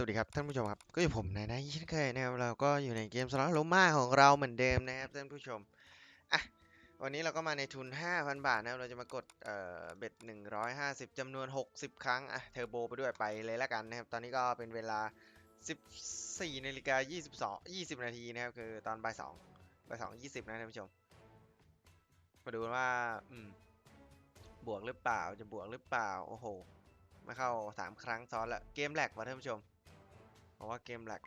วัสดีครับท่านผู้ชมครับ ก็อยู่ผมนายนายเช่นเคยนะครับเราก็อยู่ในเกมสล็อตโลมาของเราเหมือนเดิมนะครับท่านผู้ชมอะวันนี้เราก็มาในทุน 5,000 บาทนะครับเราจะมากดเอ่อเบ็ด150จำนวน 60 ครั้งอะเทอร์โบไปด้วยไปเลยละกันนะครับ ตอนนี้ก็เป็นเวลา 14นาฬิกา22 20 นาทีนะครับ คือตอนบ่าย2บ่าย2 20 นะท่านผู้ชม มาดูว่าอืมบวกหรือเปล่าจะบวกหรือเปล่าโอ้โหไม่เข้าสามครั้งซ้อนละเกมแหลกว่ะท่านผู้ชม ราะว่าเกมแหลก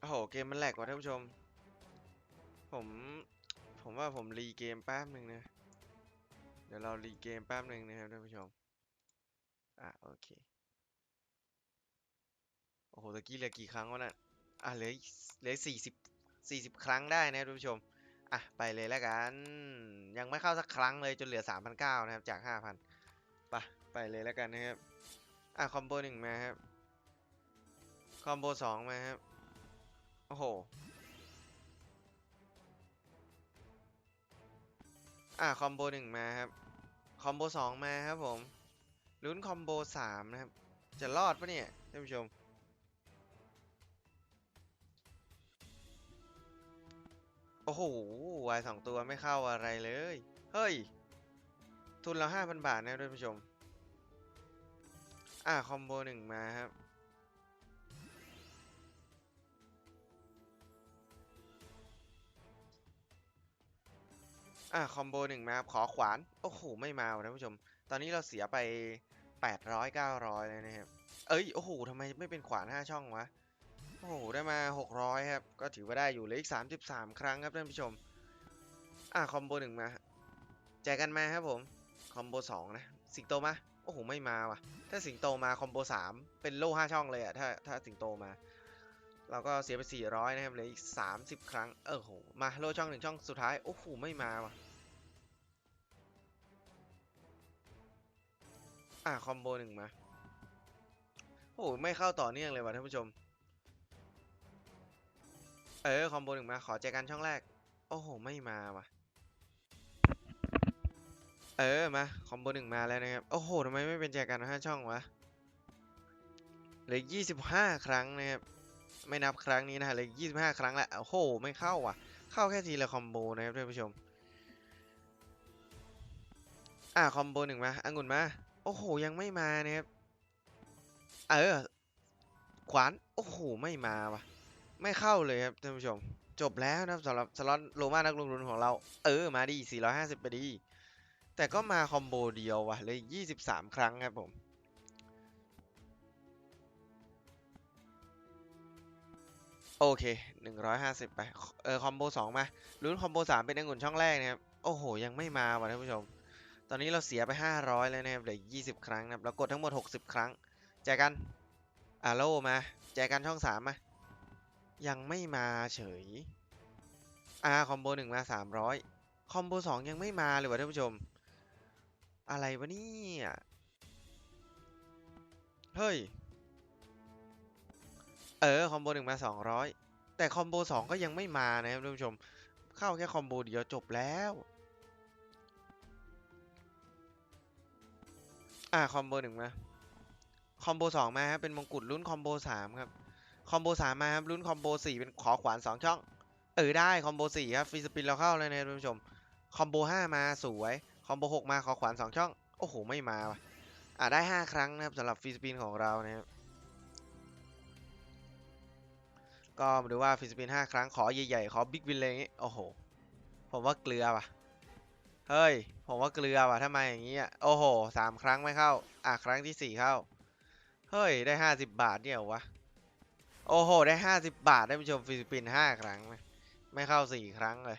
โอ้โห เกมมันแหลกว่ะท่านผู้ชม ผม ผมว่าผมรีเกมแป๊บหนึ่งนะ เดี๋ยวเรารีเกมแป๊บหนึ่งนะครับท่านผู้ชม อะ โอเค โอ้โหตะกี้เหลือกี่ครั้งวะน่ะอะเหลือเหลือสี่สิบสี่สิบครั้งได้นะท่านผู้ชมอะไปเลยแล้วกันยังไม่เข้าสักครั้งเลยจนเหลือสามพันเก้านะครับจากห้าพันไปไปเลยแล้วกันนะครับอะคอมโบหนึ่งมาครับคอมโบสองมาครับโอ้โหอะคอมโบหนึ่งมาครับคอมโบสองมาครับผมลุ้นคอมโบสามนะครับจะรอดปะเนี่ยท่านผู้ชม อ้โหวายสองตัวไม่เข้าอะไรเลย เฮ้ย ทุนเราห้าพันบาทนะท่านผู้ชม อะคอมโบหนึ่งมาครับ อะคอมโบหนึ่งมาขอขวาน โอ้โห ไม่มาท่านผู้ชม ตอนนี้เราเสียไปแปดร้อยเก้าร้อยเลยนะครับ เอ้ย โอ้โหทำไมไม่เป็นขวานห้าช่องวะ โอ้โหได้มาหกร้อยครับ ก็ถือว่าได้อยู่เหลยอีกสามสิบสามครั้งครับท่านผู้ชม อะคอมโบหนึ่งมา แจกกันมาครับผม คอมโบสองนะ สิงโตมา โอ้โห ไม่มาว่ะ ถ้าสิงโตมาคอมโบสามเป็นโล่ห้าช่องเลยอะถ้าถ้าสิงโตมา เราก็เสียไปสี่ร้อยนะครับเหลืออีกสามสิบครั้ง เออโห มาโล่ช่องหนึ่งช่องสุดท้าย โอ้โห ไม่มาว่ะ อะคอมโบหนึ่งมา โอ้โห ไม่เข้าต่อเนื่องเลยว่ะท่านผู้ชม เออคอมโบหนึ่งมาขอแจกันช่องแรก โอ้โห ไม่มาว่ะ เออมาคอมโบหนึ่งมาแล้วนะครับ โอ้โหทำไมไม่เป็นแจกันห้าช่องวะเหลือยี่สิบห้าครั้งนะครับไม่นับครั้งนี้นะฮะเหลือยี่สิบห้าครั้งละโอ้โหไม่เข้าว่ะ เข้าแค่ทีละคอมโบนะครับท่านผู้ชมอ่าคอมโบหนึ่งมาอังุ่นมา โอ้โห ยังไม่มานะครับ เออ ขวาน โอ้โห ไม่มาว่ะ ไม่เข้าเลยครับท่านผู้ชม จบแล้วนะครับสำหรับสล็อตโลมานักลงทุนของเรา เออมาดี 450 ไปดี แต่ก็มาคอมโบเดียวว่ะเลย 23 ครั้งครับผมโอเค 150 ไป เออคอมโบ2มาลุ้นคอมโบ3เป็นองุ่นช่องแรกนะครับ โอ้โห ยังไม่มาว่ะท่านผู้ชม ตอนนี้เราเสียไป 500 แล้วนะครับ เหลือ 20 ครั้งนะครับ เรากดทั้งหมด 60 ครั้ง แจกกันอาโลมา แจกันช่อง 3 มา ยังไม่มาเฉยอ่าคอมโบ1มา300คอมโบ2ยังไม่มาเลยวะท่านผู้ชม อะไรวะเนี่ยเฮ้ย เออ คอมโบ1มา200แต่คอมโบ2ก็ยังไม่มานะครับท่านผู้ชม เข้าแค่คอมโบเดียวจบแล้ว อ่าคอมโบ1มา คอมโบ2มาครับเป็นมงกุฎลุ้นคอมโบ3ครับ คอมโบ3มาครับลุ้นคอมโบ4เป็นขอขวาน2ช่อง เออได้คอมโบ4ครับฟรีสปินเราเข้าเลยนะครับท่านผู้ชมคอมโบ5มาสวยคอมโบ6มาขอขวาน2ช่อง โอ้โห ไม่มาว่ะอ่าได้5ครั้งนะครับสำหรับฟรีสปินของเรานะครับก็มาดูว่าฟรีสปิน5ครั้งขอใหญ่ๆ ขอบิ๊กวินเลยอย่างงี้ โอ้โห ผมว่าเกลือว่ะ เฮ้ย ผมว่าเกลือว่ะทำไมอย่างงี้อะ โอ้โหสามครั้งไม่เข้า อะ ครั้งที่สี่เข้า เฮ้ย ได้ห้าสิบบาทเนี่ยวะ โอ้โห ได้ห้าสิบบาทได้ผู้ชมฟิลิปปินส์ห้าครั้งไมไม่เข้าสี่ครั้งเลย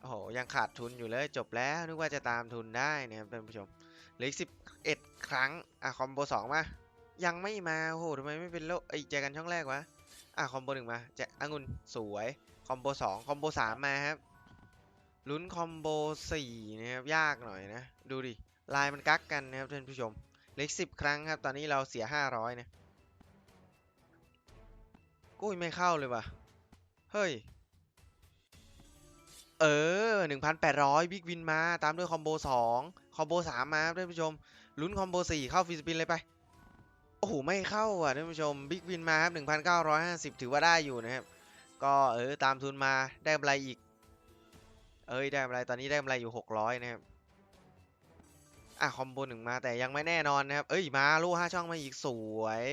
โอ้โห ยังขาดทุนอยู่เลย จบแล้ว นึกว่าจะตามทุนได้เนะครับท่านผู้ชมเหลืออีกสิบเอ็ดครั้ง อะ คอมโบสองมา ยังไม่มา โอ้โหทำไมไม่เป็นโลไอ้แจกันช่องแรกวะ อะ คอมโบหนึ่งมา แจองุ่นสวย คอมโบสองคอมโบสามมาครับ ลุ้นคอมโบสี่นะครับ ยากหน่อยนะ ดูดิ ลายมันกักกันนะครับท่านผู้ชมเหล็กสิบครั้งครับ ตอนนี้เราเสียห้าร้อยนะ กุ้ยไม่เข้าเลยว่ะ เฮ้ย เออหนึ่งพันแปดร้อยบิ๊กวินมาตามด้วยคอมโบสองคอมโบสามมาครับท่านผู้ชม ลุ้นคอมโบสี่เข้าฟรีสปินเลยไป โอ้โห ไม่เข้าอะท่านผู้ชมบิ๊กวินมาครับหนึ่งพันเก้าร้อยห้าสิบถือว่าได้อยู่นะครับ ก็เออตามทุนมาได้กำไรอีก เอ้ยได้กำไรตอนนี้ได้กำไรอยู่หกร้อยนะครับอะคอมโบหนึ่งมาแต่ยังไม่แน่นอนนะครับ เอ้ยมาลูกห้าช่องมาอีกสวย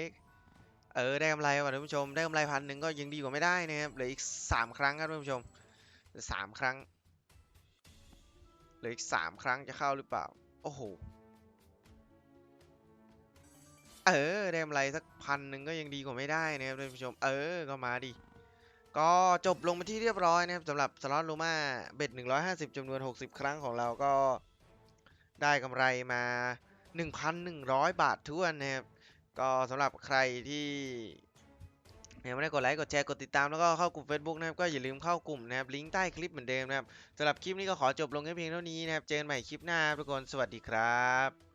เออได้กำไรว่ะท่านผู้ชมได้กำไรพันหนึ่งก็ยังดีกว่าไม่ได้นะครับเหลืออีกสามครั้งครับท่านผู้ชมสามครั้งเหลืออีกสามครั้งจะเข้าหรือเปล่า โอ้โหเออได้กำไรสักพันหนึ่งก็ยังดีกว่าไม่ได้นะครับท่านผู้ชม เออก็มาดิก็จบลงมาที่เรียบร้อยนะครับสำหรับสล็อตลูมาเบ็ด150จำนวน60ครั้งของเราก็ได้กำไรมา1,100บาททวนนะครับ ก็สำหรับใครที่ยังไม่ได้กดไลค์กดแชร์กดติดตามแล้วก็เข้ากลุ่ม Facebook นะครับก็อย่าลืมเข้ากลุ่มนะครับลิงก์ใต้คลิปเหมือนเดิมนะครับสำหรับคลิปนี้ก็ขอจบลงแค่เพียงเท่านี้นะครับเจอกันใหม่คลิปหน้าทุกคนสวัสดีครับ